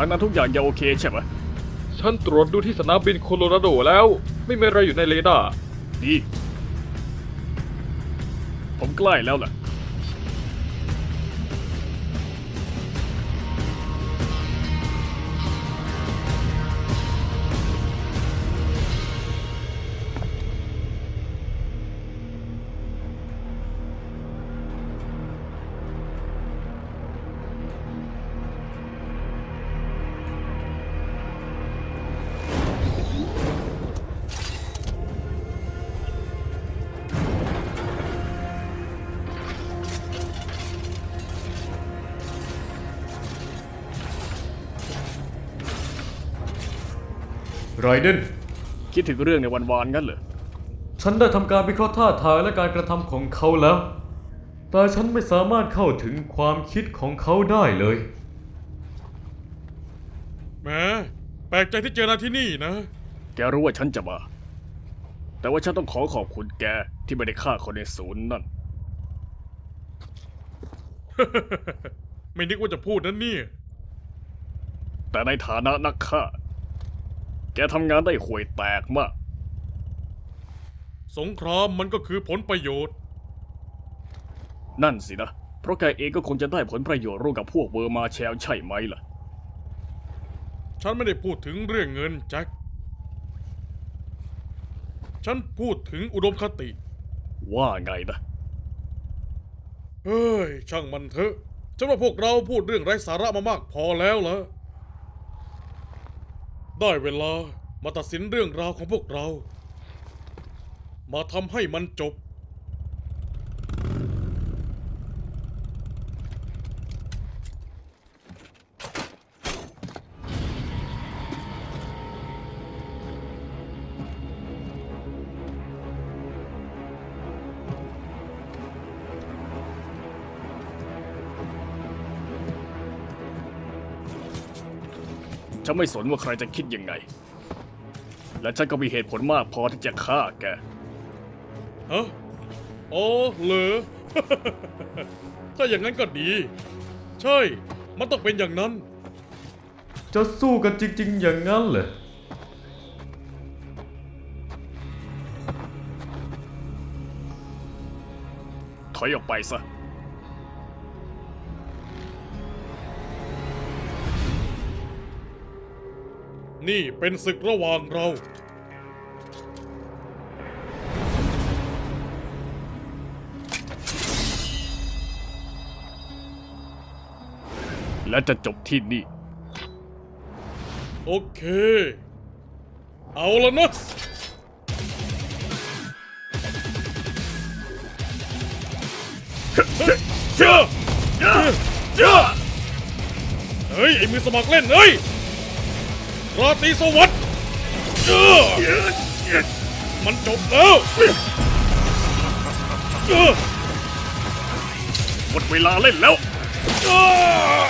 ทางนั้นทุกอย่างยังโอเคใช่ไหมฉันตรวจดูที่สนามบินโคโลราโดแล้ว ไม่มีอะไรอยู่ในเรดาร์ดี ผมใกล้แล้วล่ะ ไรเดนคิดถึงเรื่องในวันวานงั้นเหรอ ฉันได้ทำการวิเคราะห์ท่าทางและการกระทำของเขาแล้ว แต่ฉันไม่สามารถเข้าถึงความคิดของเขาได้เลย แหมแปลกใจที่เจอนายที่นี่นะ แกรู้ว่าฉันจะมา แต่ว่าฉันต้องขอขอบคุณแกที่ไม่ได้ฆ่าคนในศูนย์นั่น ไม่นึกว่าจะพูดนั่นเนี่ยแต่ในฐานะนักฆ่า แกทำงานได้ห่วยแตกมาก สงครามมันก็คือผลประโยชน์ นั่นสินะ เพราะแกเองก็คงจะได้ผลประโยชน์ร่วมกับพวกเวอร์มาแชลใช่ไหมล่ะ ฉันไม่ได้พูดถึงเรื่องเงินแจ็ค ฉันพูดถึงอุดมคติ ว่าไงนะ เฮ้ย ช่างมันเถอะ ฉันว่าพวกเราพูดเรื่องไร้สาระมามากพอแล้วละ ได้เวลามาตัดสินเรื่องราวของพวกเรา มาทำให้มันจบ ฉันไม่สนว่าใครจะคิดยังไง และฉันก็มีเหตุผลมากพอที่จะฆ่าแก ฮะอ๋อเหรอ ถ้าอย่างนั้นก็ดี ใช่ มันต้องเป็นอย่างนั้น จะสู้กันจริง ๆ อย่างนั้นเหรอ ถอยออกไปซะ นี่เป็นศึกระหว่างเรา และจะจบที่นี่ โอเค เอาละนะเจ้าเจ้าเฮ้ย ไอ้มือสมัครเล่น เฮ้ย ราตรีสวัสดิ์เจ้ามันจบแล้วเจ้าหมดเวลาเล่นแล้วเออ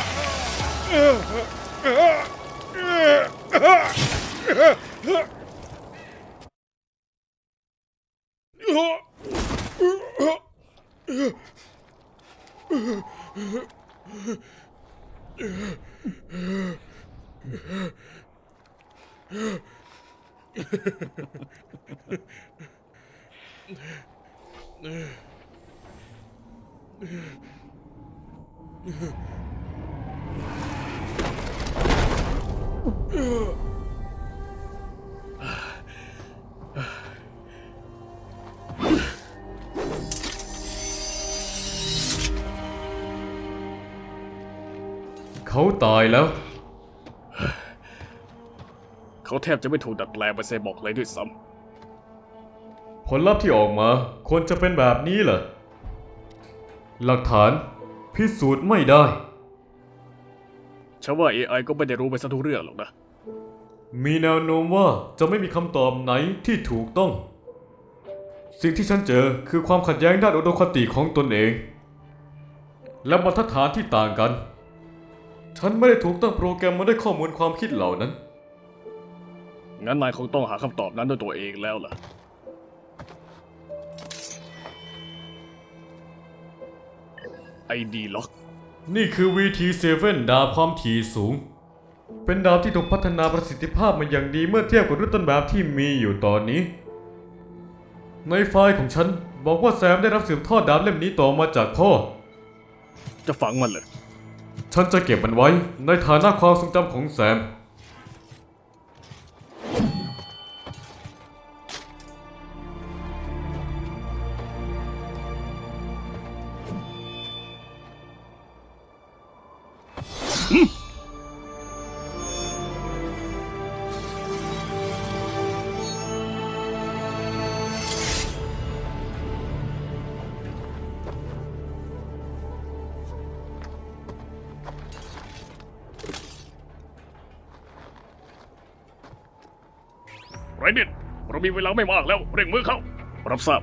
ขาตายแล้ว เขาแทบจะไม่ถูกดัดแปลงไปเซบอกเลยด้วยซ้ผลลัพธ์ที่ออกมาควรจะเป็นแบบนี้เหรอ หลักฐาน พิสูจน์ไม่ได้ำฉันว่า AI ก็ไม่ได้รู้ไปซะทุกเรื่องหรอกนะ มีแนวโน้มว่าจะไม่มีคำตอบไหนที่ถูกต้อง สิ่งที่ฉันเจอคือความขัดแย้งด้านอุดมคติของตนเอง และบรรทัดฐานที่ต่างกัน ฉันไม่ได้ถูกตั้งโปรแกรมมาด้วยข้อมูลความคิดเหล่านั้น งั้นนายคงต้องหาคำตอบนั้นด้วยตัวเองแล้วล่ะ ไอดีล็อก นี่คือ VT7 ดาบความถี่สูง เป็นดาบที่ถูกพัฒนาประสิทธิภาพมาอย่างดีเมื่อเทียบกับรุ่นต้นแบบที่มีอยู่ตอนนี้ ในไฟล์ของฉันบอกว่าแซมได้รับสืบทอดดาบเล่มนี้ต่อมาจากพ่อ จะฝังมันเลย ฉันจะเก็บมันไว้ในฐานะความทรงจำของแซม ไรเนิดเรามีเวลาไม่มากแล้ว เร่งมือเข้า รับทราบ